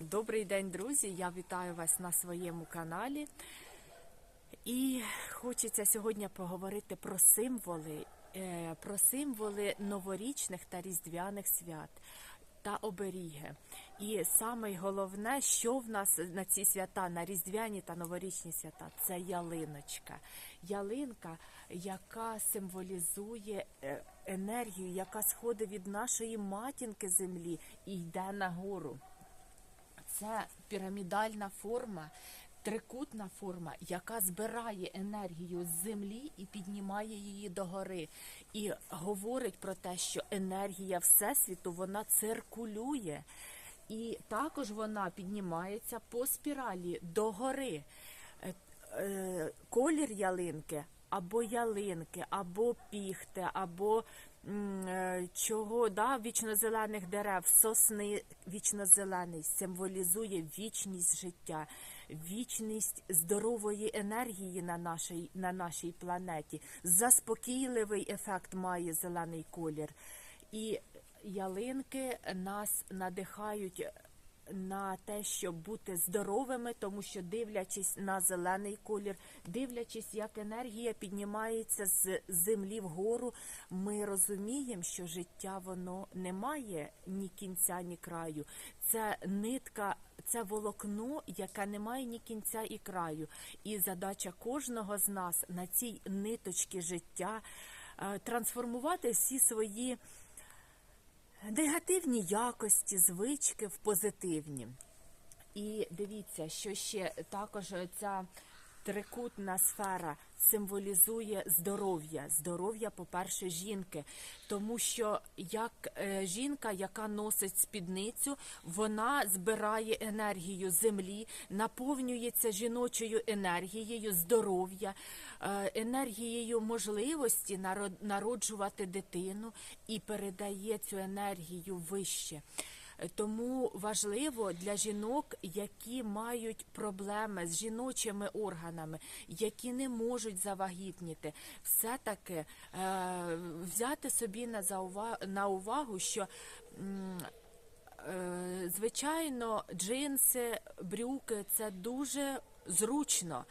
Добрий день, друзі! Я вітаю вас на своєму каналі. І хочеться сьогодні поговорити про символи, е, про символи новорічних та різдвяних свят та оберіги. І саме головне, що в нас на ці свята, на різдвяні та новорічні свята, це ялиночка. Ялинка, яка символізує е, енергію, яка сходить від нашої матінки землі і йде нагору. Це пірамідальна форма, трикутна форма, яка збирає енергію з землі і піднімає її догори. І говорить про те, що енергія Всесвіту вона циркулює. І також вона піднімається по спіралі догори. Е, е, Колір ялинки або ялинки, або піхти, або чого да, вічнозелених дерев, сосни вічнозелений символізує вічність життя, вічність здорової енергії на нашій, на нашій планеті. Заспокійливий ефект має зелений колір. І ялинки нас надихають на те, щоб бути здоровими, тому що дивлячись на зелений колір, дивлячись, як енергія піднімається з землі вгору, ми розуміємо, що життя воно не має ні кінця, ні краю. Це нитка, це волокно, яке не має ні кінця і краю. І задача кожного з нас на цій ниточці життя е, трансформувати всі свої негативні якості, звички в позитивні. І дивіться, що ще також ця трикутна сфера символізує здоров'я. Здоров'я, по-перше, жінки. Тому що як е, жінка, яка носить спідницю, вона збирає енергію землі, наповнюється жіночою енергією, здоров'я, е, енергією можливості наро- народжувати дитину і передає цю енергію вище. Тому важливо для жінок, які мають проблеми з жіночими органами, які не можуть завагітніти, все-таки е, взяти собі на, заува- на увагу, що Е, Звичайно, джинси, брюки це дуже зручно.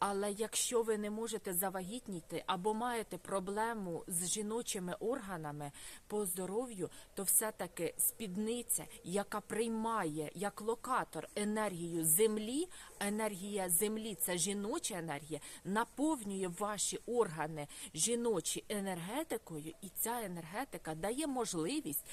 Але якщо ви не можете завагітніти або маєте проблему з жіночими органами по здоров'ю, то все-таки спідниця, яка приймає як локатор енергію землі, енергія землі це жіноча енергія, наповнює ваші органи жіночі енергетикою, і ця енергетика дає можливість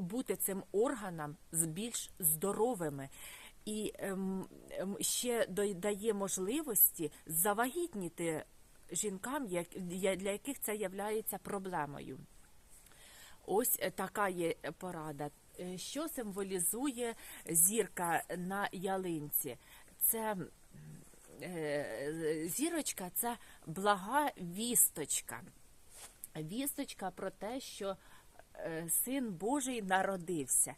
бути цим органам з більш здоровими. І ем, ем, ще дає можливості завагітніти жінкам, для яких це є проблемою. Ось е, така є порада. Е, Що символізує зірка на ялинці? Це е, зірочка це блага вісточка. Вісточка про те, що син Божий народився.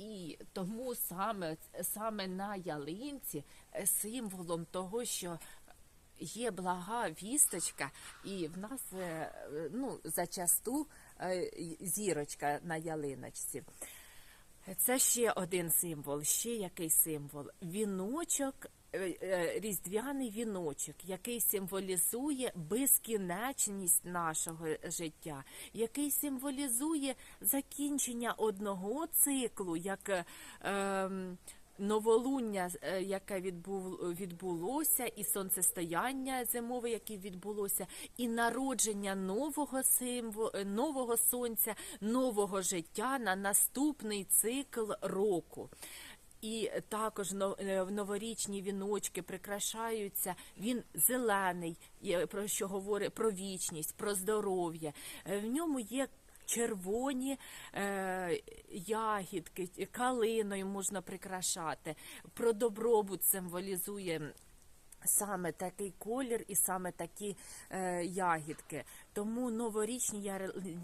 І тому саме, саме на ялинці е, символом того, що є блага вісточка, і в нас е, ну, зачасту е, зірочка на ялиночці. Це ще один символ, ще який символ. Віночок, різдвяний віночок, який символізує безкінечність нашого життя, який символізує закінчення одного циклу, як е, ем, новолуння, е, яке відбулося, і сонцестояння зимове, яке відбулося, і народження нового символу, нового сонця, нового життя на наступний цикл року. І також е, новорічні віночки прикрашаються. Він зелений, про що говорить про вічність, про здоров'я. Е, В ньому є червоні е, ягідки, калиною можна прикрашати. Про добробут символізує. Саме такий колір і саме такі е, ягідки. Тому новорічні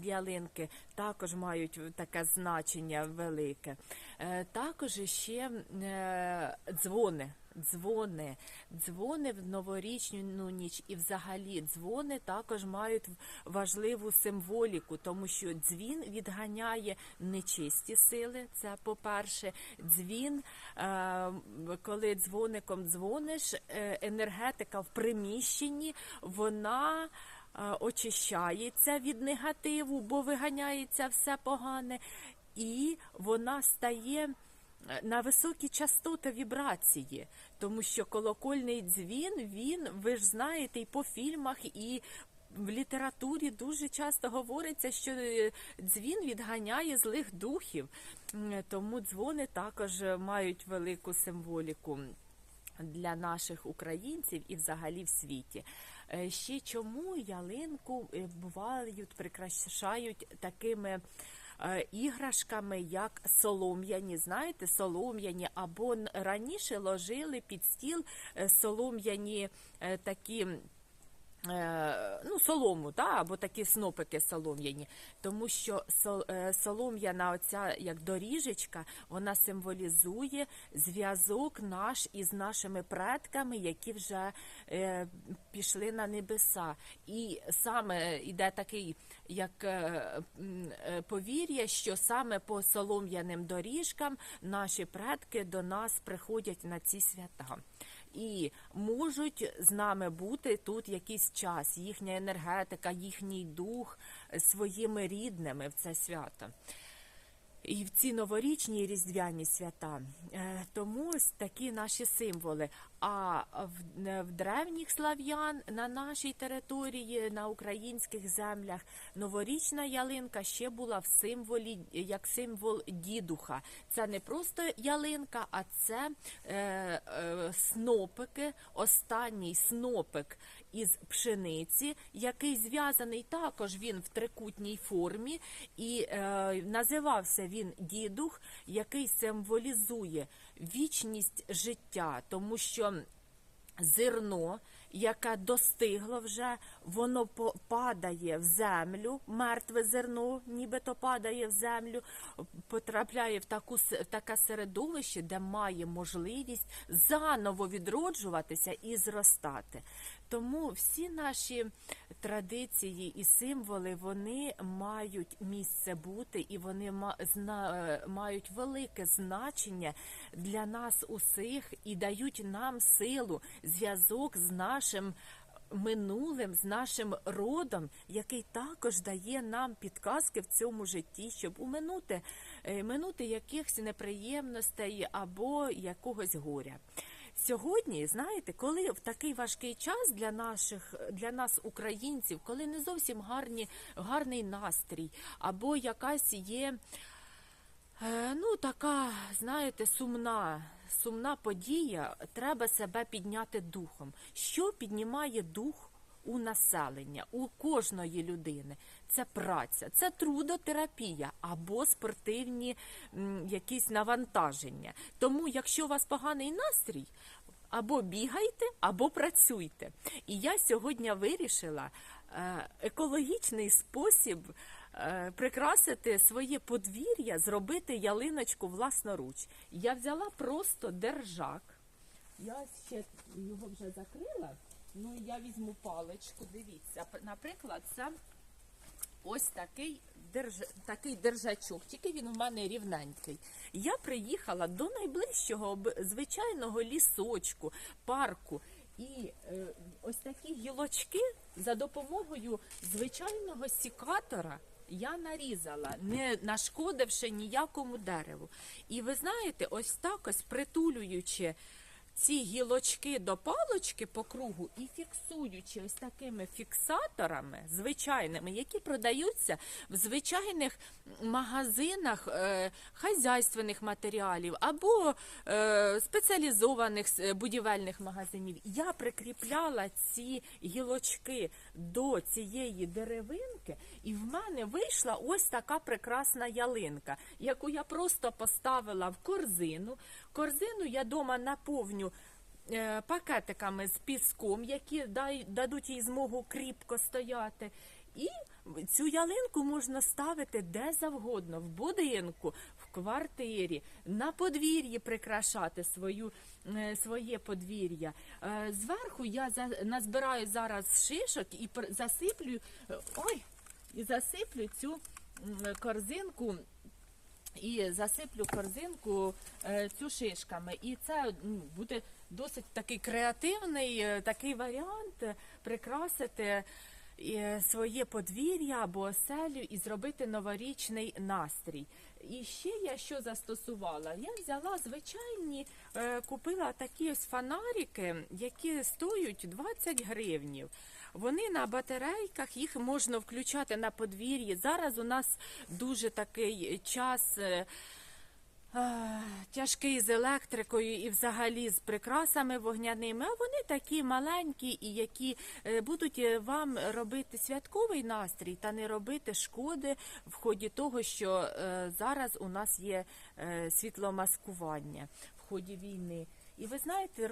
ялинки також мають таке значення велике. Е, також ще е, дзвони. Дзвони. Дзвони в новорічну ніч і взагалі дзвони також мають важливу символіку, тому що дзвін відганяє нечисті сили. Це по-перше, дзвін, е, коли дзвоником дзвониш, е, енергетика в приміщенні, вона е, очищається від негативу, бо виганяється все погане, і вона стає на високі частоти вібрації, тому що колокольний дзвін, він, ви ж знаєте, і по фільмах, і в літературі дуже часто говориться, що е, дзвін відганяє злих духів, тому дзвони також мають велику символіку для наших українців і взагалі в світі. Е, Ще чому ялинку е, бувають, прикрашають такими іграшками, як солом'яні, знаєте, солом'яні, або раніше ложили під стіл е, солом'яні е, такі. Е, Ну, солому, та, або такі снопики солом'яні, тому що е, солом'яна, оця як доріжечка, вона символізує зв'язок наш із нашими предками, які вже е, пішли на небеса. І саме йде такий як е, е, повір'я, що саме по солом'яним доріжкам наші предки до нас приходять на ці свята. І можуть з нами бути тут якийсь час, їхня енергетика, їхній дух е, своїми рідними в це свято. І в ці новорічні різдвяні свята. Е, Тому ось такі наші символи. А в, е, в древніх слав'ян на нашій території, на українських землях, новорічна ялинка ще була в символі як символ дідуха. Це не просто ялинка, а це е, е, снопики, останній снопик із пшениці, який зв'язаний також він в трикутній формі, і е, називався він дідух, який символізує вічність життя, тому що зерно, яке достигло вже, воно падає в землю, мертве зерно, нібито падає в землю, потрапляє в таку в таке середовище, де має можливість заново відроджуватися і зростати. Тому всі наші традиції і символи вони мають місце бути, і вони е, мають велике значення для нас усіх і дають нам силу, зв'язок з нашим. Минулим з нашим родом, який також дає нам підказки в цьому житті, щоб уминути е, минути якихось неприємностей або якогось горя. Сьогодні, знаєте, коли в такий важкий час для наших для нас, українців, коли не зовсім гарні, гарний настрій, або якась є Е, Ну, така, знаєте, сумна, сумна подія. Треба себе підняти духом. Що піднімає дух у населення, у кожної людини? Це праця, це трудотерапія або спортивні якісь навантаження. Тому, якщо у вас поганий настрій, або бігайте, або працюйте. І я сьогодні вирішила е, екологічний спосіб е, прикрасити своє подвір'я, зробити ялиночку власноруч. Я взяла просто держак. Я ще його вже закрила. Ну я візьму паличку. Дивіться, наприклад, це ось такий держ... такий держачок, тільки він у мене рівненький. Я приїхала до найближчого звичайного лісочку, парку. І е, ось такі гілочки за допомогою звичайного сікатора я нарізала, не нашкодивши ніякому дереву. І ви знаєте, ось так ось притулюючи ці гілочки до палочки по кругу і фіксуючи ось такими фіксаторами звичайними, які продаються в звичайних магазинах е, хазяйственних матеріалів або е, спеціалізованих е, будівельних магазинів, я прикріпляла ці гілочки до цієї деревинки, і в мене вийшла ось така прекрасна ялинка, яку я просто поставила в корзину. Корзину я дома наповню е, пакетиками з піском, які дадуть їй змогу кріпко стояти. І цю ялинку можна ставити де завгодно, в будинку, в квартирі, на подвір'ї прикрашати свою, е, своє подвір'я. Е, Зверху я назбираю зараз шишок і засиплю, ой, і засиплю цю корзинку і засиплю корзинку е, цю шишками. І це ну, буде досить такий креативний е, такий варіант е, прикрасити своє подвір'я або оселю і зробити новорічний настрій. І ще я що застосувала? Я взяла звичайні, е, купила такі ось фонарики, які стоять 20 гривнів. Вони на батарейках, їх можна включати на подвір'ї. Зараз у нас дуже такий час. Тяжкий з електрикою і взагалі з прикрасами вогняними, а вони такі маленькі і які е, будуть е, вам робити святковий настрій та не робити шкоди в ході того, що е, зараз у нас є світломаскування ході війни. І ви знаєте,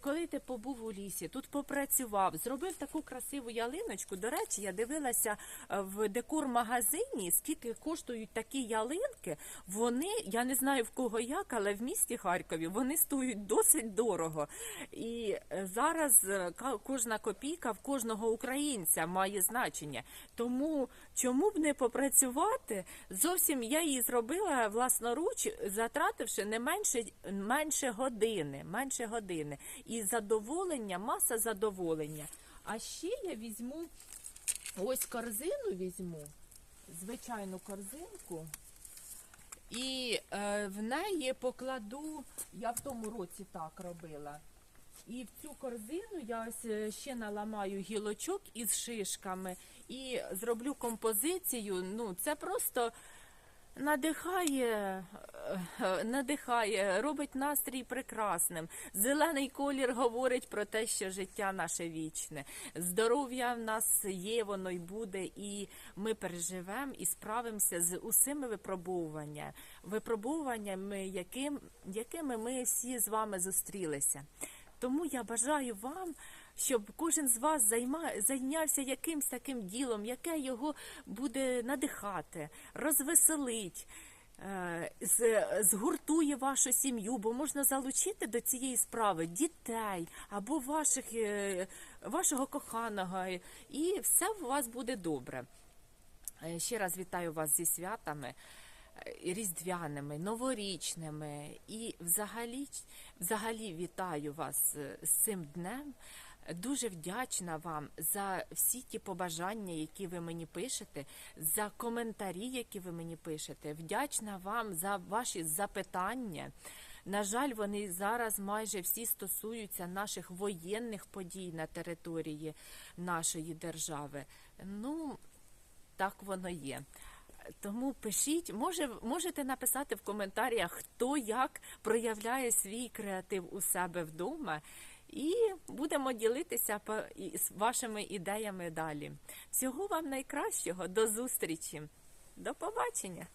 коли ти побув у лісі, тут попрацював, зробив таку красиву ялиночку. До речі, я дивилася е, в декор-магазині, скільки коштують такі ялинки. Вони, я не знаю в кого як, але в місті Харкові вони стоять досить дорого. І е, зараз е, кожна копійка в кожного українця має значення. Тому чому б не попрацювати? Зовсім я її зробила власноруч, затративши не менше, менше години. Менше години. І задоволення, маса задоволення. А ще я візьму ось корзину візьму, звичайну корзинку. І е, в неї покладу, я в тому році так робила. І в цю корзину я ось е, ще наламаю гілочок із шишками і зроблю композицію. Ну, це просто надихає, е, надихає, робить настрій прекрасним. Зелений колір говорить про те, що життя наше вічне. Здоров'я в нас є, воно й буде, і ми переживемо і справимося з усіми випробовуваннями, випробовуваннями, яким, якими ми всі з вами зустрілися. Тому я бажаю вам, щоб кожен з вас займа, зайнявся якимсь таким ділом, яке його буде надихати, розвеселить. е, Згуртує вашу сім'ю, бо можна залучити до цієї справи дітей або ваших, е, вашого коханого, і все у вас буде добре. Е, Ще раз вітаю вас зі святами різдвяними, новорічними і взагалі, взагалі вітаю вас з цим днем. Дуже вдячна вам за всі ті побажання, які ви мені пишете, за коментарі, які ви мені пишете. Вдячна вам за ваші запитання. На жаль, вони зараз майже всі стосуються наших воєнних подій на території нашої держави. Ну, так воно є. Тому пишіть, може, можете написати в коментарях, хто як проявляє свій креатив у себе вдома, і будемо ділитися з вашими ідеями далі. Всього вам найкращого, до зустрічі, до побачення!